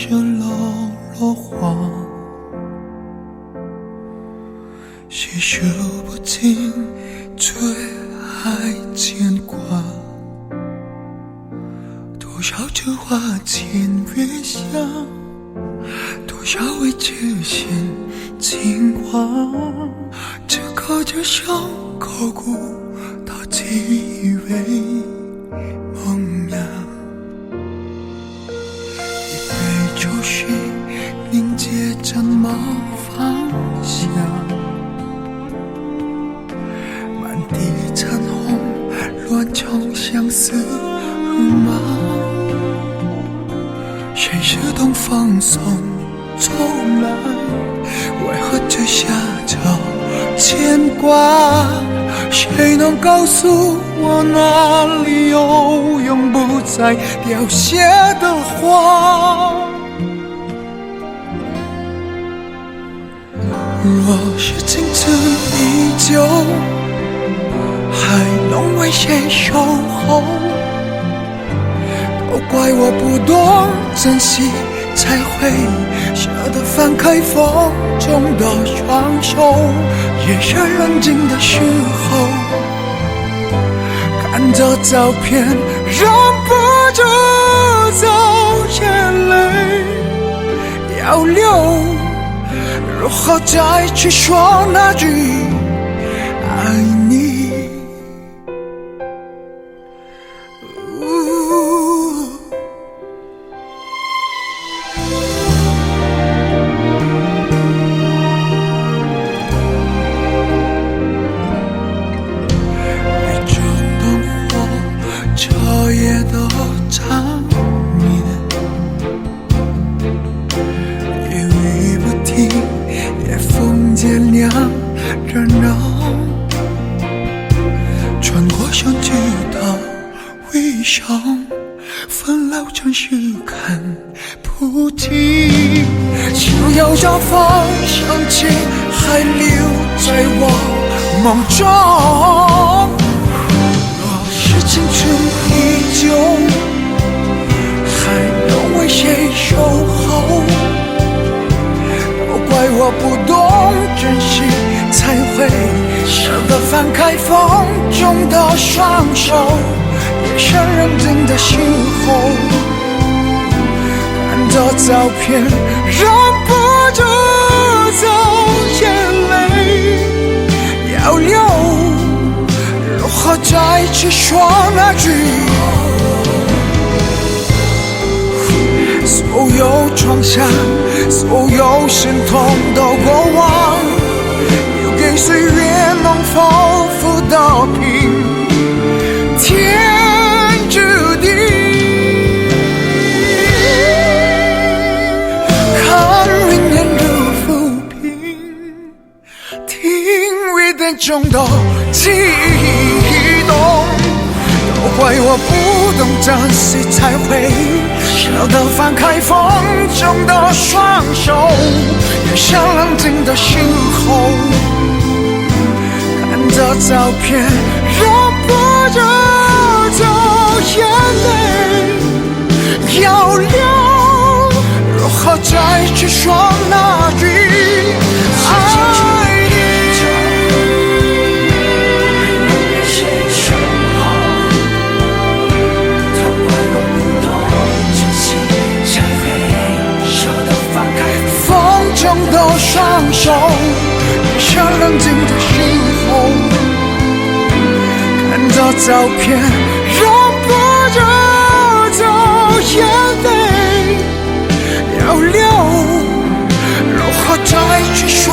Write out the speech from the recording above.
细雨打湿了落花，细数不尽最爱牵挂。多少枝花前月下，多少未知心情话，只靠着伤口鼓到几为杯酒水凝结怎么放下？满地残红，乱冲相思如麻。谁是东放送从来？为何只下着牵挂？谁能告诉我哪里有永不再凋谢的花？若是青春依旧，还能为谁守候？都怪我不懂珍惜，才会舍得放开风中的双手。夜深人静的时候，看着照片，忍不住走眼泪要流。如何再去说那句爱夜风渐凉，热闹。穿过相聚的微笑，纷扰城市看不尽。想要这风响起，还留在我梦中。若是青春依旧，还能为谁守候？都怪我不张开风中的双手。夜深人静的时候，看着照片，忍不住走眼泪要流。如何再去说那句？所有创伤，所有心痛的过往，留给岁月能否听雨点中的悸动。都怪我不懂珍惜，才会舍得放开风中的双手。夜深人静的时候，看着照片，忍不住走眼泪要流。如何再去说冷静的时候看着照片忍不住眼泪要流如何再去说